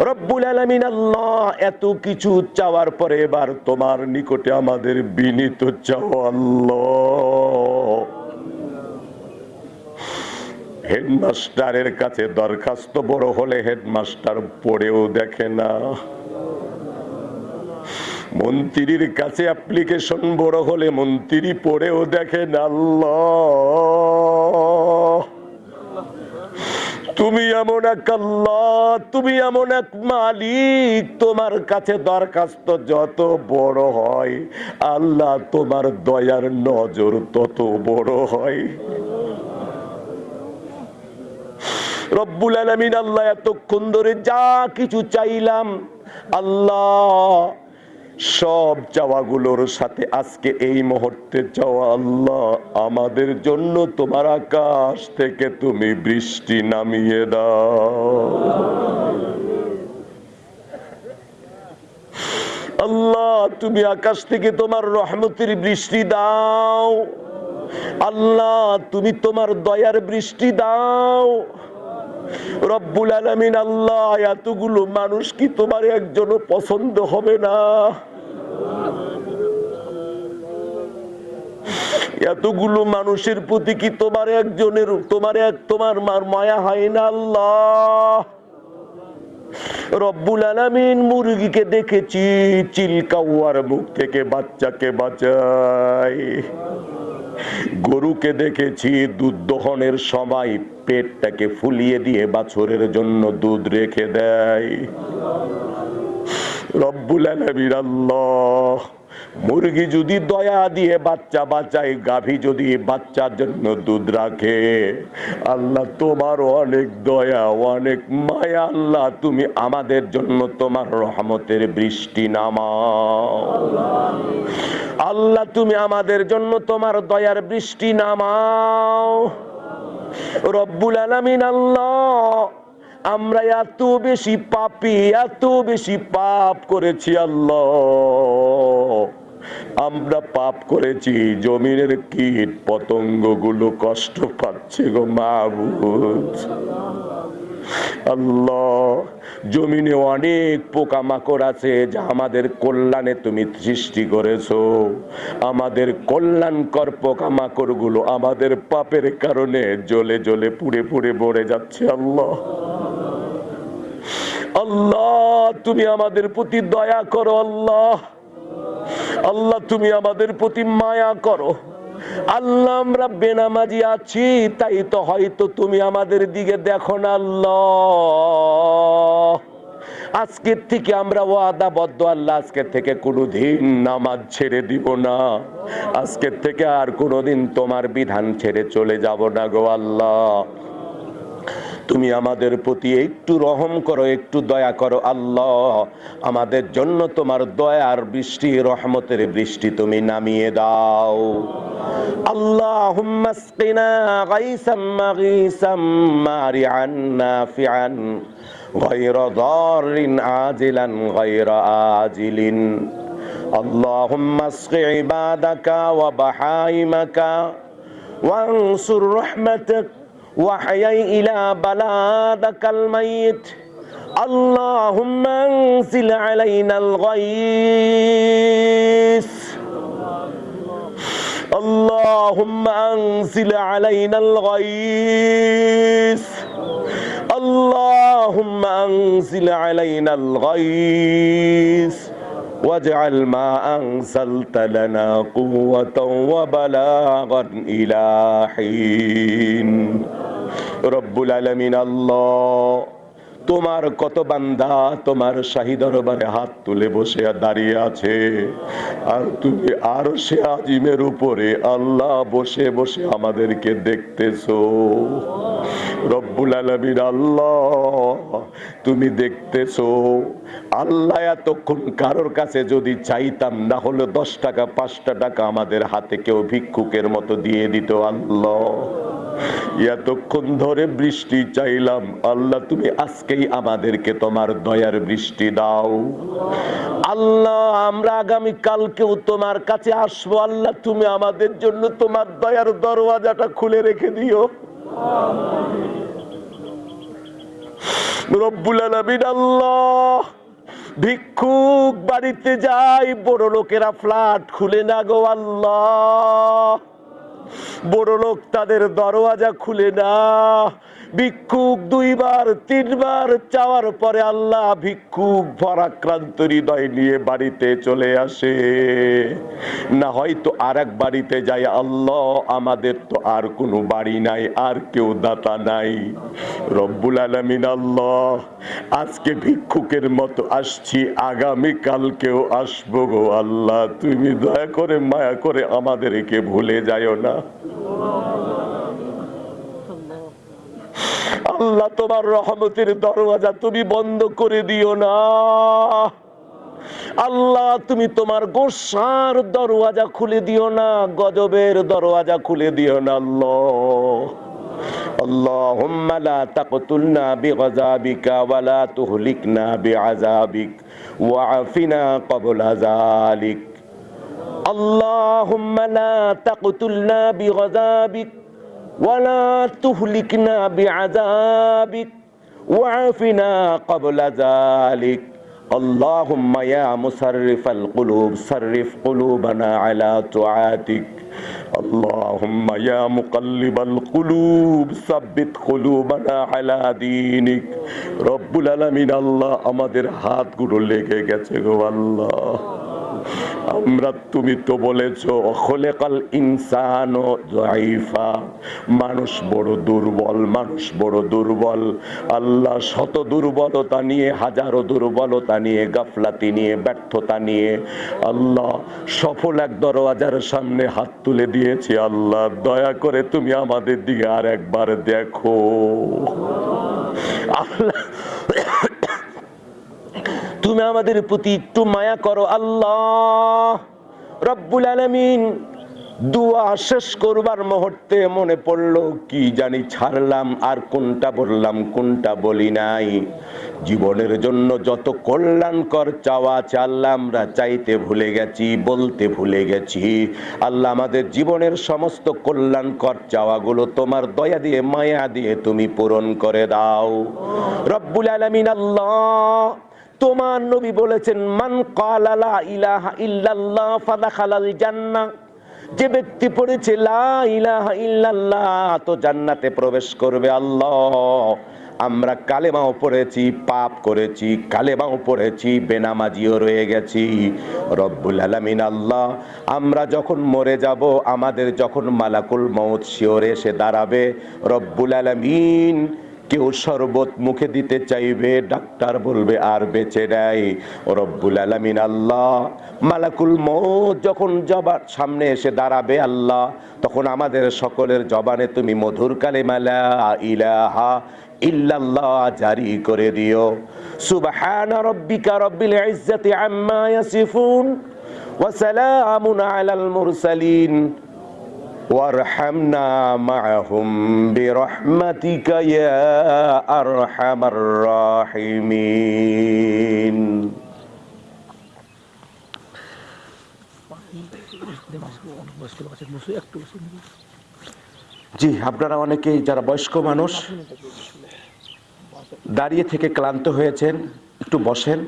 রব্বুল আল্লাহ এত কিছু চাওয়ার পরে এবার তোমার নিকটে আমাদের বিনীত চাও, আল্লাহ। হেডমাস্টারের কাছে দরখাস্ত বড় হলে হেডমাস্টার পড়েও দেখে না। মন্ত্রীর কাছে অ্যাপ্লিকেশন বড় হলে মন্ত্রী পড়েও দেখেন আল্লাহ। তুমি এমন এক আল্লাহ, তুমি এমন এক মালিক, তোমার কাছে দরখাস্ত যত বড় হয়, আল্লাহ তোমার দয়ার নজর তত বড় হয়। রব্বুল আলমিন আল্লাহ, এতক্ষণ ধরে যা কিছু চাইলাম, আল্লাহ সব চাওয়াগুলোর সাথে আজকে এই মুহূর্তে চাওয়া আল্লাহ। আমাদের জন্য তোমার আকাশ থেকে তুমি বৃষ্টি নামিয়ে দাও। আল্লাহ, তুমি আকাশ থেকে তোমার রহমতের বৃষ্টি দাও। আল্লাহ, তুমি তোমার দয়ার বৃষ্টি দাও। রব্বুল আলমিন, আল্লাহ, এতগুলো মানুষ কি তোমার একজনও পছন্দ হবে না? এতগুলো মানুষের প্রতি কি তোমার একজনের, তোমার এক, তোমার মার মায়া হয় না আল্লাহ? রব্বুল আলামিন, মুরগিকে দেখেছি চিলকাওয়ার মুখ থেকে বাচ্চাকে বাঁচাই গরুকে দেখেছি, দুধ দহনের সময় পেটটাকে ফুলিয়ে দিয়ে বাছরের জন্য দুধ রেখে দেয়। রব্বুল মুরগি যদি দয়া দিয়ে বাচ্চা বাঁচায়, গাভী যদি বাচ্চার জন্য দুধ রাখে, আল্লাহ তোমার অনেক দয়া, অনেক মায়া, আল্লাহ তুমি আমাদের জন্য তোমার রহমতের বৃষ্টি নামাও। আল্লাহ তুমি আমাদের জন্য তোমার দয়ার বৃষ্টি নামাও। রব্বুল আলামিন, আল্লাহ। আমরা এত বেশি পাপি, এত বেশি পাপ করেছি, আল্লাহ। আমরা পাপ করেছি, জমিনের কীট পতঙ্গগুলো কষ্ট পাচ্ছে গো মাহবুজ আল্লাহ। জমিনে অনেক পোকামাকড় আছে যা আমাদের কল্যাণে তুমি সৃষ্টি করেছ। আমাদের কল্যাণকর পোকামাকড়গুলো আমাদের পাপের কারণে জ্বলে জ্বলে পুড়ে পুড়ে মরে যাচ্ছে, আল্লাহ। আল্লাহ, তুমি আমাদের প্রতি দয়া করো, আল্লাহ। আল্লাহ, তুমি আমাদের প্রতি মায়া করো। আল্লাহ আমরা বেনামাজি আছি, তাই তো হয়তো তুমি আমাদের দিকে দেখো না আল্লাহ। আজকের থেকে আমরা ওয়াদাবদ্ধ, আল্লাহ আজকের থেকে কোনোদিন নামাজ ছেড়ে দিব না। আজকের থেকে আর কোনোদিন তোমার বিধান ছেড়ে চলে যাব না গো আল্লাহ। তুমি আমাদের প্রতি একটু রহম করো একটু দয়া করো আল্লাহ আমাদের জন্য তোমার দয়ার বৃষ্টি রহমতের বৃষ্টি তুমি নামিয়ে দাও اللهم اسقنا غيثا مغيثا مارعا نافعا غير ضار عاجلا غير آجل اللهم اسق عبادك وبحائمك وانصر رحمتك وحيي إلى بلادك الميت. اللهم انزل علينا الغيث. اللهم انزل علينا الغيث. اللهم انزل علينا الغيث. واجعل ما أنزلت لنا قوة وبلاغا إلى حين. رب العالمين الله. তোমার কত বান্দা, তোমার শাহী দরবারে হাত তুলে বসে দাঁড়িয়ে আছে। আর তুমি আর সে আজিমের উপরে আল্লাহ বসে বসে আমাদেরকে দেখতেছো। রব্বুল আলমীর আল্লাহ, তুমি দেখতেছো। আল্লাহ এতক্ষণ কারোর কাছে যদি চাইতাম, না হলে দশ টাকা পাঁচটা টাকা আমাদের হাতে কেউ ভিক্ষুকের মতো দিয়ে দিত। আল্লাহ এতক্ষণ ধরে বৃষ্টি চাইলাম। আল্লাহ, তুমি আজকেই আমাদেরকে তোমার দয়ার বৃষ্টি দাও। আল্লাহ, আমরা আগামী কালকেও তোমার কাছে আসব। আল্লাহ, তুমি আমাদের জন্য তোমার দয়ার দরওয়াজাটা খুলে রেখে দিও। রব্বুল আলামিন, আল্লাহ, ভিক্ষুক বাড়িতে যাই বড় লোকেরা ফ্ল্যাট খুলে না গো, আল্লাহ। বড় লোক তাদের দরওয়াজা খুলে না। ভিক্ষুক দুইবার, তিনবার চাওয়ার পরে আল্লাহ ভিক্ষুক ভরাক্রান্ত হৃদয় নিয়ে বাড়িতে চলে আসে। না হয়তো আর এক বাড়িতে যাই আল্লাহ আমাদের তো আর কোনো বাড়ি নাই, আর কেউ দাতা নাই। রব্বুল আলমিন আল্লাহ, আজকে ভিক্ষুকের মতো আসছি, আগামী কালকেও আসব গো আল্লাহ। তুমি দয়া করে, মায়া করে আমাদেরকে ভুলে যাও না। আল্লাহ তোমার রহমতের দরওয়াজা তুমি বন্ধ করে দিও না আল্লাহ তুমি তোমার গোসার দরওয়াজা খুলে দিও না গজবের দরওয়াজা খুলে দিও না আল্লাহ اللهم لا تقتلنا بغضبك ولا تهلكنا بعذابك وعافنا قبل ذلك اللهم لا تقتلنا بغضبك ولا تهلكنا بعذابك وعافنا قبل ذلك اللهم يا مصرف القلوب صرف قلوبنا على طاعتك اللهم يا مقلب القلوب ثبت قلوبنا على دينك رب العالمين الله আমাদের হাতগুলো লেগে গেছে গো আল্লাহ আমরা তুমি তো বলেছ খোলেকাল ইনসান জাইফা মানুষ বড় দুর্বল, মানুষ বড় দুর্বল। আল্লাহ শত দুর্বলতা নিয়ে, হাজারো দুর্বলতা নিয়ে, গাফলাতি নিয়ে, ব্যর্থতা নিয়ে আল্লাহ সফল এক দরওয়াজার সামনে হাত তুলে দিয়েছি। আল্লাহ, দয়া করে তুমি আমাদের দিকে আর একবার দেখো। আল্লাহ তুমি আমাদের প্রতি একটু মায়া করো, আল্লাহ। রব্বুল আলমিন দুয়া শেষ করবার মুহূর্তে মনে পড়ল, কি জানি ছাড়লাম, আর কোনটা বললাম, কোনটা বলি নাই। জীবনের জন্য যত কল্যাণকর চাওয়া আল্লাহ, আমরা চাইতে ভুলে গেছি, বলতে ভুলে গেছি। আল্লাহ, আমাদের জীবনের সমস্ত কল্যাণকর চাওয়াগুলো তোমার দয়া দিয়ে, মায়া দিয়ে তুমি পূরণ করে দাও। রব্বুল আলমিন, আল্লাহ তোমার নবী বলেছেন, মান কালালা যে ব্যক্তি পড়েছে, লা ইলাহা তো জান্নাতে প্রবেশ করবে আল্লাহ। আমরা কালেমাও পড়েছি, পাপ করেছি, কালেমাও পড়েছি, বেনামাজিও রয়ে গেছি। রব্বুল আলামিন আল্লাহ, আমরা যখন মরে যাব, আমাদের যখন মালাকুল মৌত শিওরে এসে দাঁড়াবে, রব্বুল আলামিন কেউ শরবত মুখে দিতে চাইবে, ডাক্তার বলবে, আর বেঁচে নেয় রব্বুল আলামিন আল্লাহ, মালাকুল মৌত যখন জবার সামনে এসে দাঁড়াবে আল্লাহ, তখন আমাদের সকলের জবানে তুমি মধুর কালেমালা ইলাহা ইল্লাল্লাহ জারি করে দিও। সুবহান রব্বিকা রব্বিল ইজ্জাতি আম্মা ইয়াসিফুন ওয়া সালামুন আলাল মুরসালিন। وارحمنا معهم برحمتك يا ارحم الراحمين জি আপনারা অনেকেই যারা বয়স্ক মানুষ দাঁড়িয়ে থেকে ক্লান্ত হয়েছেন একটু বসেন